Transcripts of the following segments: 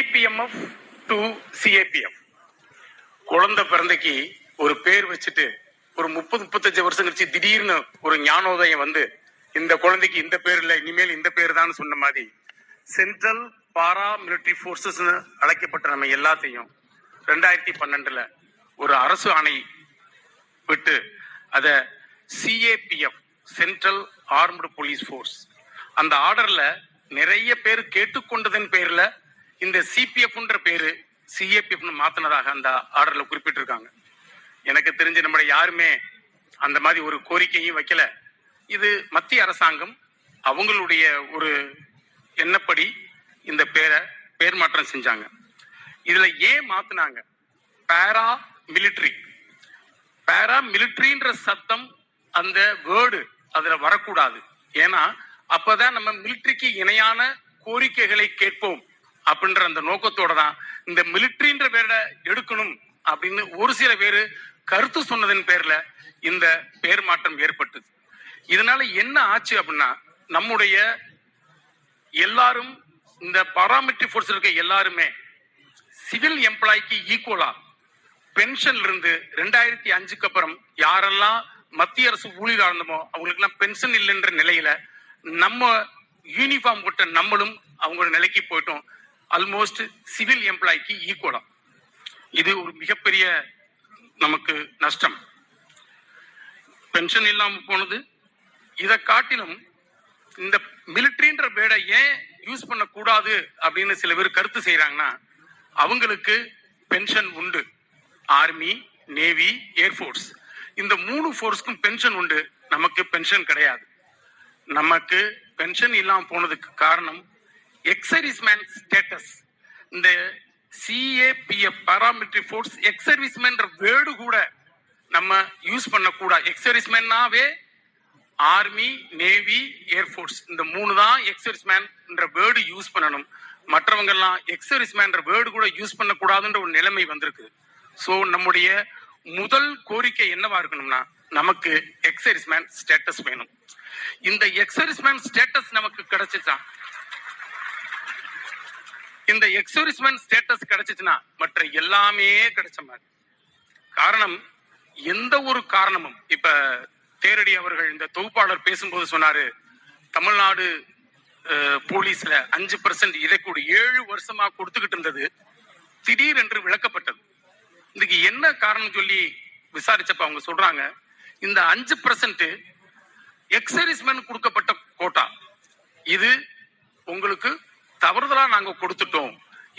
சிபிஎம்எஃப் to CAPF குழந்தை பிறந்தைக்கு ஒரு பேர் வச்சுட்டு ஒரு முப்பது முப்பத்தஞ்சு வருஷம் கழிச்சு திடீர்னு ஒரு ஞானோதயம் வந்து இந்த குழந்தைக்கு இந்த பேர் இல்ல இனிமேல் இந்த பேர் தான் சொன்ன மாதிரி சென்ட்ரல் பாரா மிலிட்டரி போர்சஸ் அழைக்கப்பட்ட நம்ம எல்லாத்தையும் ரெண்டாயிரத்தி பன்னெண்டுல ஒரு அரசு ஆணை விட்டு அத CAPF central armed police force அந்த ஆர்டர்ல நிறைய பேர் கேட்டுக்கொண்டதன் பேர்ல இந்த சிபிஎஃப்ன்ற பேரு சிஏபிஎஃப்னு மாத்தினதாக அந்த ஆர்டர்ல குறிப்பிட்டிருக்காங்க. எனக்கு தெரிஞ்சு நம்மள யாருமே அந்த மாதிரி ஒரு கோரிக்கையும் வைக்கல. இது மத்திய அரசாங்கம் அவங்களுடைய ஒரு எண்ணப்படி இந்த பேரை பேர் மாற்றம் செஞ்சாங்க. இதுல ஏன் மாத்தினாங்க? பேரா மிலிட்ரி பேரா மிலிட்ரின்ற சத்தம் அந்த வேர்டு அதுல வரக்கூடாது. ஏன்னா அப்பதான் நம்ம மிலிட்ரிக்கு இணையான கோரிக்கைகளை கேட்போம். அப்படின்ற அந்த நோக்கத்தோட தான் இந்த மிலிட்ரின்ற பேரை எடுக்கணும் அப்படின்னு ஒரு சில பேர் கருத்து சொன்னதன் பேர்ல இந்த பேர் மாற்றம் ஏற்பட்டது. இதனால என்ன ஆச்சு அப்படின்னா நம்முடைய எல்லாரும் இந்த பாராமெட்ரி ஃபோர்ஸ் இருக்க எல்லாருமே சிவில் எம்ப்ளாய்க்கு ஈக்குவலா பென்ஷன்ல இருந்து ரெண்டாயிரத்தி அஞ்சுக்கு அப்புறம் யாரெல்லாம் மத்திய அரசு ஊழியர் ஆனந்தமோ அவங்களுக்கு எல்லாம் பென்ஷன் இல்லைன்ற நிலையில நம்ம யூனிஃபார்ம் போட்ட நம்மளும் அவங்களோட நிலைக்கு போயிட்டோம். ஆல்மோஸ்ட் சிவில் எம்ப்ளாய்க்கு ஈக்குவலா இது ஒரு மிகப்பெரிய நமக்கு நஷ்டம். பென்ஷன் இல்லாம போனது இதை காட்டிலும் இந்த மிலிட்ரின்ற பேடை ஏன் யூஸ் பண்ணக்கூடாது அப்படின்னு சில பேர் கருத்து செய்யறாங்கன்னா அவங்களுக்கு பென்ஷன் உண்டு. ஆர்மி நேவி ஏர்ஃபோர்ஸ் இந்த மூணு ஃபோர்ஸ்க்கும் பென்ஷன் உண்டு. நமக்கு பென்ஷன் கிடையாது. நமக்கு பென்ஷன் இல்லாம போனதுக்கு காரணம் எக்ஸர்விஸ்மேன் ஸ்டேட்டஸ் இந்த சிஏபிஎஃப் பாராமிலிட்டரி ஃபோர்ஸ் எக்ஸர்வீஸ்மேன்ற வேர்டு கூட நம்ம யூஸ் பண்ணக்கூடாது. எக்ஸர்விஸ்மேன்னாவே ஆர்மி நேவி ஏர்ஃபோர்ஸ் இந்த மூணு தான் எக்ஸர்வீஸ்மேன் வேர்டு யூஸ் பண்ணணும். மற்றவங்க எல்லாம் எக்ஸர்வீஸ்மேன் வேர்டு கூட யூஸ் பண்ணக்கூடாதுன்ற ஒரு நிலைமை வந்திருக்கு. ஸோ நம்முடைய முதல் கோரிக்கை என்னவா இருக்கணும்னா நமக்கு எக்ஸரிஸ்மேன் ஸ்டேட்டஸ் வேணும். இந்த எக்ஸரிஸ்மேன் ஸ்டேட்டஸ் நமக்கு கிடைச்சிச்சா? இந்த எக்ஸர்வீஸ்மேன் ஸ்டேட்டஸ் கிடைச்சிச்சுன்னா மற்ற எல்லாமே கிடைச்ச மாதிரி. காரணம் எந்த ஒரு காரணமும் இப்ப தேரடி அவர்கள் இந்த தொகுப்பாளர் பேசும்போது சொன்னாரு தமிழ்நாடு போலீஸ்ல அஞ்சு பர்சன்ட் இதை கூட ஏழு வருஷமா கொடுத்துக்கிட்டு இருந்தது திடீரென்று விளக்கப்பட்டது. இதுக்கு என்ன காரணம் சொல்லி விசாரிச்சப்ப அவங்க சொல்றாங்க இந்த அஞ்சு பர்சன்ட் எக்ஸரிஸ்மென்ட் கொடுக்கப்பட்ட கோட்டா இது உங்களுக்கு தவறுதலா நாங்க கொடுத்துட்டோம்.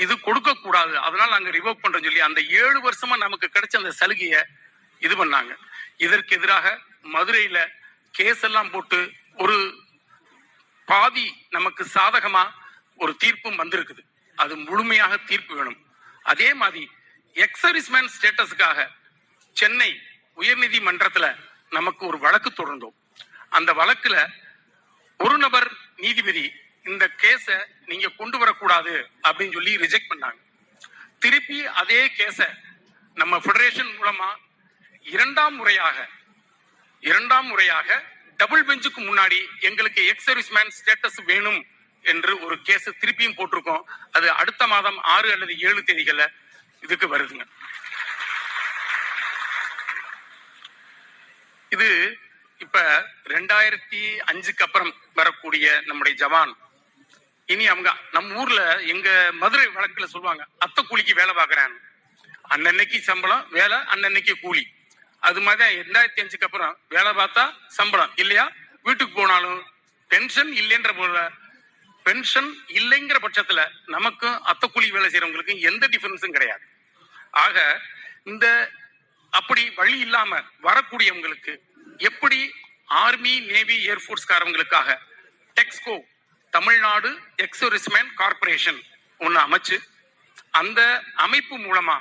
இது கொடுக்க கூடாது அதனால நாங்க ரிவோக் பண்றோம் சொல்லி அந்த ஏழு வருஷமா நமக்கு கிடைச்ச அந்த சலுகைய இது பண்ணாங்க. இதற்கு எதிராக மதுரையில கேஸ் எல்லாம் போட்டு ஒரு பாதி நமக்கு சாதகமா ஒரு தீர்ப்பும் வந்திருக்குது. அது முழுமையாக தீர்ப்பு வேணும். அதே மாதிரி எக்ஸர்விஸ்மேன் ஸ்டேட்டஸுக்காக சென்னை உயர்நீதிமன்றத்துல நமக்கு ஒரு வழக்கு தொடர்ந்தோம். அந்த வழக்குல ஒரு நபர் நீதிபதி இந்த கேஸ நீங்க கொண்டு வரக்கூடாது அப்படின்னு சொல்லி ரிஜெக்ட் பண்ணாங்க. திருப்பி அதே கேஸ நம்ம ஃபெடரேஷன் மூலமா இரண்டாம் முறையாக இரண்டாம் முறையாக டபுள் பெஞ்சுக்கு முன்னாடி எங்களுக்கு எக்ஸ் சர்வீஸ்மேன் ஸ்டேட்டஸ் வேணும் என்று ஒரு கேஸ் திருப்பியும் போட்டிருக்கோம். அது அடுத்த மாதம் ஆறு அல்லது ஏழு தேதிகள்ல இதுக்கு வருதுங்க. இது இப்ப ரெண்டாயிரத்தி அஞ்சுக்கு அப்புறம் வரக்கூடிய நம்முடைய ஜவான். இனி அவங்க நம்ம ஊர்ல எங்க மதுரை வழக்குல சொல்லுவாங்க அத்தை கூலிக்கு வேலை பாக்குறாங்க அன்னன்னைக்கு சம்பளம் வேலை அன்னன்னைக்கு கூலி. அது மாதிரி தான் ரெண்டாயிரத்தி அஞ்சுக்கு அப்புறம் வேலை பார்த்தா சம்பளம் இல்லையா? வீட்டுக்கு போனாலும் பென்ஷன் இல்லைன்ற போல பென்ஷன் இல்லைங்கிற பட்சத்துல நமக்கும் அத்தை கூலி வேலை செய்யறவங்களுக்கும் எந்த டிஃபரன்ஸும் கிடையாது. ஆக இந்த அப்படி வழி இல்லாம வரக்கூடியவங்களுக்கு எப்படி army navy ஏர்போர்ஸ்காரவங்களுக்காக Texco Tamil Nadu ex serviceman corporation ஒன்று அமைச்சு அந்த அமைப்பு மூலமா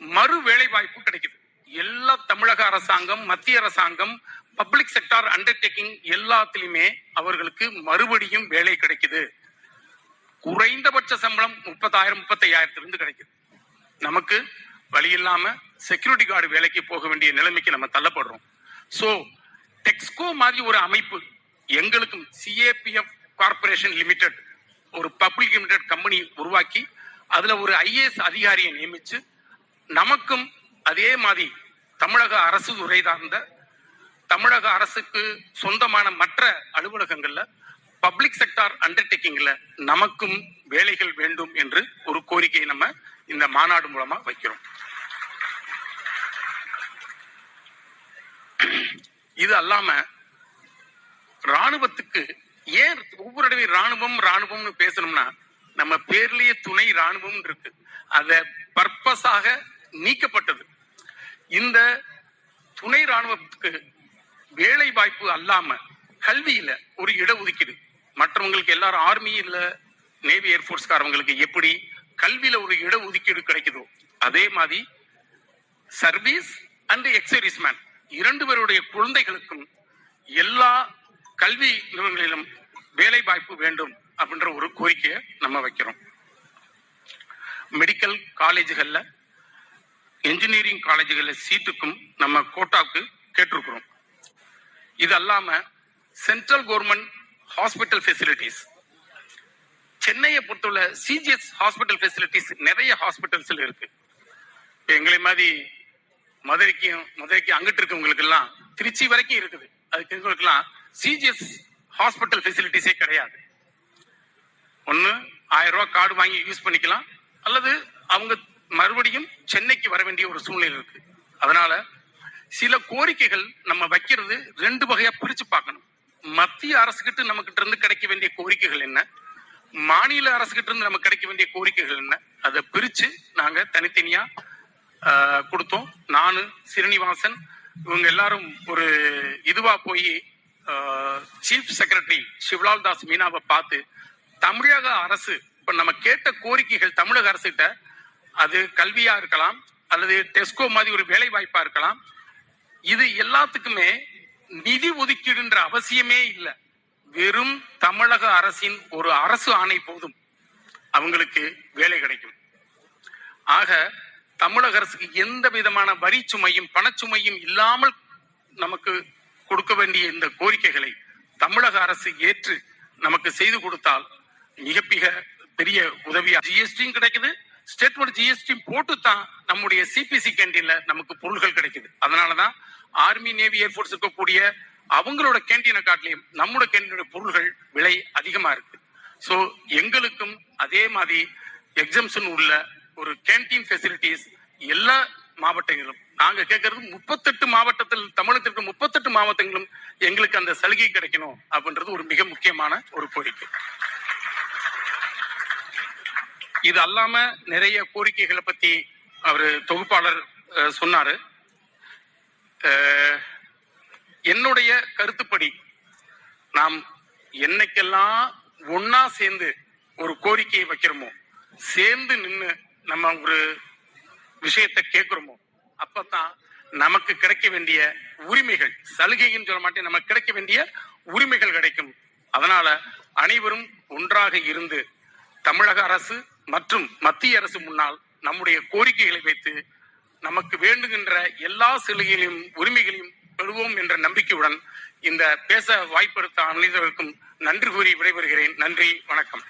மறு வேலை வாய்ப்பு கிடைக்குது. எல்லா தமிழக அரசாங்கம் மத்திய அரசாங்கம் பப்ளிக் செக்டார் அண்டர்டேக்கிங் எல்லாத்திலுமே அவர்களுக்கு மறுபடியும் வேலை கிடைக்குது. குறைந்தபட்ச சம்பளம் முப்பதாயிரம் முப்பத்தையாயிரத்திலிருந்து கிடைக்குது. நமக்கு வழி இல்லாம செக்யூரிட்டி கார்டு வேலைக்கு போக வேண்டிய நிலைமைக்கு நம்ம தள்ளப்படுறோம். ஸோ டெக்ஸ்கோ மாதிரி ஒரு அமைப்பு எங்களுக்கும் சிஏபிஎஃப் கார்பரேஷன் லிமிடெட் ஒரு பப்ளிக் லிமிடெட் கம்பெனி உருவாக்கி அதுல ஒரு ஐஏஎஸ் அதிகாரியை நியமிச்சு நமக்கும் அதே மாதிரி தமிழக அரசு துறை சார்ந்த தமிழக அரசுக்கு சொந்தமான மற்ற அலுவலகங்கள்ல பப்ளிக் செக்டார் அண்டர்டேக்கிங்ல நமக்கும் வேலைகள் வேண்டும் என்று ஒரு கோரிக்கையை நம்ம இந்த மாநாடு மூலமா வைக்கிறோம். இது அல்லாம ராணுவத்துக்கு ஏன் ஒவ்வொரு தடவை ராணுவம் ராணுவம்னு பேசணும்னா நம்ம பேர்லயே துணை ராணுவம் இருக்கு. அத பர்பஸாக நீக்கப்பட்டது. இந்த துணை ராணுவத்துக்கு வேலை வாய்ப்பு அல்லாம கல்வியில ஒரு இடஒதுக்கீடு. மற்றவங்களுக்கு எல்லாரும் ஆர்மி இல்ல நேவி ஏர்போர்ஸ்காரவங்களுக்கு எப்படி கல்வியில ஒரு இடஒதுக்கீடு கிடைக்குதோ அதே மாதிரி சர்வீஸ் அண்ட் எக்ஸர்வீஸ் மேன் இரண்டு பேருடைய குழந்தைகளுக்கும் எல்லா கல்வி நிறுவனங்களிலும் வேலை வாய்ப்பு வேண்டும் அப்படின்ற ஒரு கோரிக்கையை நம்ம வைக்கிறோம். மெடிக்கல் காலேஜுகளில் இன்ஜினியரிங் காலேஜுகளில் சீட்டுக்கும் நம்ம கோட்டாவுக்கு கேட்டிருக்கிறோம். இது அல்லாம சென்ட்ரல் கவர்மெண்ட் ஹாஸ்பிட்டல் ஃபெசிலிட்டிஸ் சென்னையை பொறுத்துள்ள சிஜிஎஸ் ஹாஸ்பிட்டல் ஃபெசிலிட்டிஸ் நிறைய ஹாஸ்பிட்டல்ஸில் இருக்கு. எங்களை மாதிரி மதுரைக்கும் மதுரைக்கு அங்கிட்டு இருக்கவங்களுக்கு எல்லாம் திருச்சி வரைக்கும் இருக்குது. அதுக்கு எங்களுக்கெல்லாம் சிஜிஎஸ் ஹாஸ்பிட்டல் ஃபெசிலிட்டிஸே கிடையாது. ஒன்று ஆயிரம் ரூபாய் கார்டு வாங்கி யூஸ் பண்ணிக்கலாம். அல்லது அவங்க மறுபடியும் சென்னைக்கு வர வேண்டிய ஒரு சூழ்நிலை இருக்கு. அதனால சில கோரிக்கைகள் நம்ம வைக்கிறது ரெண்டு வகையா பிரிச்சு பார்க்கணும். மத்திய அரசுகிட்ட நம்ம கிட்ட இருந்து கிடைக்க வேண்டிய கோரிக்கைகள் என்ன? மாநில அரசுகிட்ட இருந்து நமக்கு கிடைக்க வேண்டிய கோரிக்கைகள் என்ன? அதை பிரிச்சு நாங்க தனித்தனியா கொடுத்தோம். நானு ஸ்ரீனிவாசன் இவங்க எல்லாரும் ஒரு இதுவா போய் சீஃப் செக்ரட்டரி சிவலால் தாஸ் மீனாவை பார்த்து தமிழக அரசு இப்ப நம்ம கேட்ட கோரிக்கைகள் தமிழக அரசுகிட்ட அது கல்வியா இருக்கலாம் அல்லது டெஸ்கோ மாதிரி ஒரு வேலை வாய்ப்பா இருக்கலாம். இது எல்லாத்துக்குமே நிதி ஒதுக்கீடுன்ற அவசியமே இல்லை. வெறும் தமிழக அரசின் ஒரு அரசு ஆணை போதும். அவங்களுக்கு வேலை கிடைக்கும். ஆக தமிழக அரசுக்கு எந்த விதமான வரி சுமையும் பணச்சுமையும் இல்லாமல் நமக்கு கொடுக்க வேண்டிய இந்த கோரிக்கைகளை தமிழக அரசு ஏற்று நமக்கு செய்து கொடுத்தால் மிக மிக பெரிய உதவியா ஜிஎஸ்டியும் கிடைக்குது. ஸ்டேட் போர்டு ஜிஎஸ்டி போட்டு தான் நம்முடைய சிபிசி கேண்டீன்ல நமக்கு பொருள்கள் கிடைக்குது. அதனாலதான் ஆர்மி நேவி ஏர்போர்ஸ் இருக்கக்கூடிய அவங்களோட கேண்டீனை காட்டிலையும் நம்மளோட கேண்டீனோட பொருள்கள் விலை அதிகமா இருக்கு. ஸோ எங்களுக்கும் அதே மாதிரி எக்ஸம்ஷன் உள்ள ஒரு கேண்டீன் ஃபெசிலிட்டிஸ் எல்லா மாவட்டங்களும். நாங்க கேட்கறது முப்பத்தெட்டு மாவட்டத்தில் தமிழகத்திற்கு முப்பத்தெட்டு மாவட்டங்களும் எங்களுக்கு அந்த சலுகை கிடைக்கணும் அப்படின்றது ஒரு மிக முக்கியமான ஒரு கோரிக்கை. இது அல்லாம நிறைய கோரிக்கைகளை பத்தி அவரு தொகுப்பாளர் அஹ், சொன்னாரு. என்னுடைய கருத்துப்படி நாம் என்னைக்கெல்லாம் ஒன்னா சேர்ந்து ஒரு கோரிக்கையை வைக்கிறோமோ சேர்ந்து நின்னு நம்ம ஒரு விஷயத்தை கேட்கிறோமோ அப்பதான் நமக்கு கிடைக்க வேண்டிய உரிமைகள் சலுகைன்னு சொல்ல மாட்டேன் நமக்கு கிடைக்க வேண்டிய உரிமைகள் கிடைக்கும். அதனால அனைவரும் ஒன்றாக இருந்து தமிழக அரசு மற்றும் மத்திய அரசு முன்னால் நம்முடைய கோரிக்கைகளை வைத்து நமக்கு வேண்டுகின்ற எல்லா சலுகைகளையும் உரிமைகளையும் பெறுவோம் என்ற நம்பிக்கையுடன் இந்த பேச வாய்ப்பெடுத்த அனைவருக்கும் நன்றி கூறி விடைபெறுகிறேன். நன்றி வணக்கம்.